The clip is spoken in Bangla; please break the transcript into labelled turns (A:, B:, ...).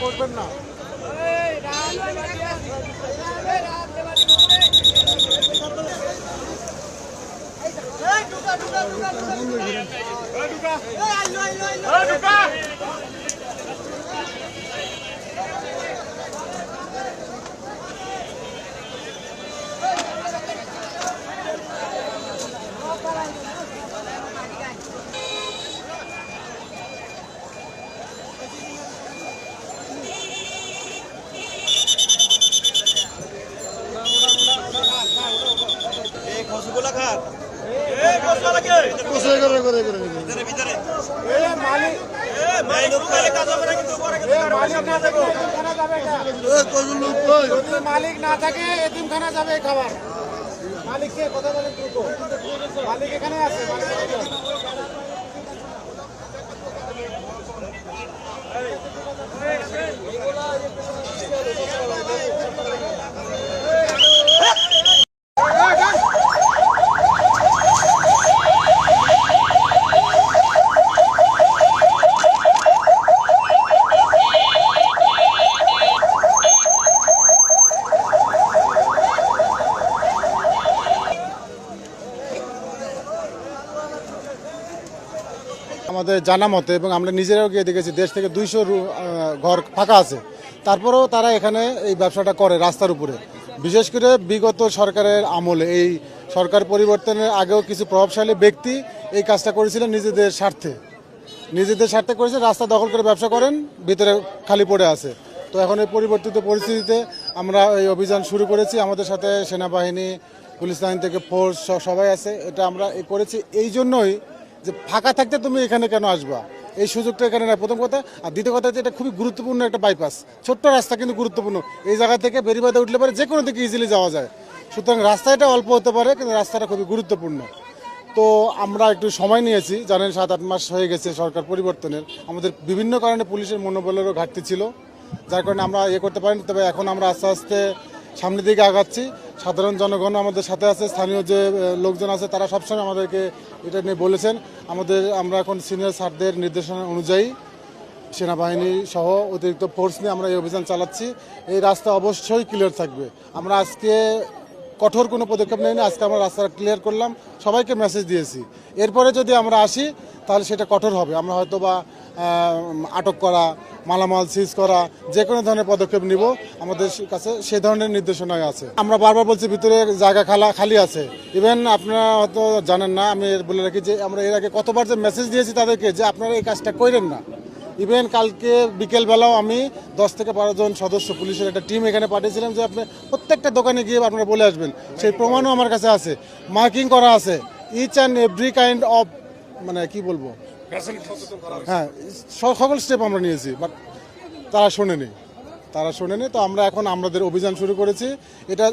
A: বসবেন না
B: ঢুকা ঢুকা ঢুকা ঢুকা।
A: ঢুকা। মালিক না থাকে এতিমখানা যাবে খাবার মালিক কে কথা বলেন দ্রুত মালিক এখানে আছে
C: আমাদের জানা মতে এবং আমরা নিজেরাও গিয়ে দেখেছি, দেশ থেকে দুইশো ঘর ফাঁকা আছে। তারপরেও তারা এখানে এই ব্যবসাটা করে রাস্তার উপরে। বিশেষ করে বিগত সরকারের আমলে এই সরকার পরিবর্তনের আগেও কিছু প্রভাবশালী ব্যক্তি এই কাজটা করেছিলেন নিজেদের স্বার্থে। নিজেদের স্বার্থে করেছে, রাস্তা দখল করে ব্যবসা করেন, ভিতরে খালি পড়ে আছে। তো এখন এই পরিবর্তিত পরিস্থিতিতে আমরা এই অভিযান শুরু করেছি। আমাদের সাথে সেনাবাহিনী, পুলিশ লাইন থেকে ফোর্স সবাই আছে, এটা আমরা করেছি। এই জন্যই যে ফাঁকা থাকতে তুমি এখানে কেন আসবা? এই সুযোগটা এখানে নাই। প্রথম কথা। আর দ্বিতীয় কথা হচ্ছে এটা খুবই গুরুত্বপূর্ণ একটা বাইপাস ছোট্ট রাস্তা কিন্তু গুরুত্বপূর্ণ। এই জায়গা থেকে বেরিবাদে উঠলে পারে যে কোনো দিকে ইজিলি যাওয়া যায়। সুতরাং রাস্তাটা অল্প হতে পারে, কিন্তু রাস্তাটা খুবই গুরুত্বপূর্ণ। তো আমরা একটু সময় নিয়েছি। জানেন সাত, আট মাস হয়ে গেছে সরকার পরিবর্তনের। আমাদের বিভিন্ন কারণে পুলিশের মনোবলেরও ঘাটতি ছিল। যার কারণে আমরা ইয়ে করতে পারিনি। তবে এখন আমরা আস্তে আস্তে সামনের দিকে আগাচ্ছি। সাধারণ জনগণ আমাদের সাথে আছে, স্থানীয় যে লোকজন আছে, তারা সবসময় আমাদেরকে এটা নিয়ে বলেছেন। আমাদের, আমরা এখন সিনিয়র স্যারদের নির্দেশনা অনুযায়ী সেনাবাহিনী সহ অতিরিক্ত ফোর্স নিয়ে আমরা এই অভিযান চালাচ্ছি। এই রাস্তা অবশ্যই ক্লিয়ার থাকবে। আমরা আজকে কঠোর কোনো পদক্ষেপ নেইনি, আজকে আমরা রাস্তাটা ক্লিয়ার করলাম, সবাইকে মেসেজ দিয়েছি। এরপরে যদি আমরা আসি, তাহলে সেটা কঠোর হবে। আমরা হয়তো বা আটক করা, মালামাল সিজ করা, যে কোনো ধরনের পদক্ষেপ নিব, আমাদের কাছে সে ধরনের নির্দেশনায় আছে। আমরা বারবার বলছি ভিতরে জায়গা খালা, খালি আছে। ইভেন আপনারা হয়তো জানেন না, আমি বলে রাখি যে আমরা এর আগে কতবার যে মেসেজ দিয়েছি তাদেরকে যে আপনারা এই কাজটা করেন না। ইভেন কালকে বিকেলবেলাও আমি দশ থেকে বারো জন সদস্য পুলিশের একটা টিম এখানে পাঠিয়েছিলাম যে আপনি প্রত্যেকটা দোকানে গিয়ে আপনারা বলে আসবেন। সেই প্রমাণও আমার কাছে আছে। মার্কিং করা আছে। Each and every kind of মানে কি বলব? হ্যাঁ সকল স্টেপ আমরা নিয়েছি বাট তারা শোনেনি। তারা শোনেনি, তো আমরা এখন আমাদের অভিযান শুরু করেছি। এটা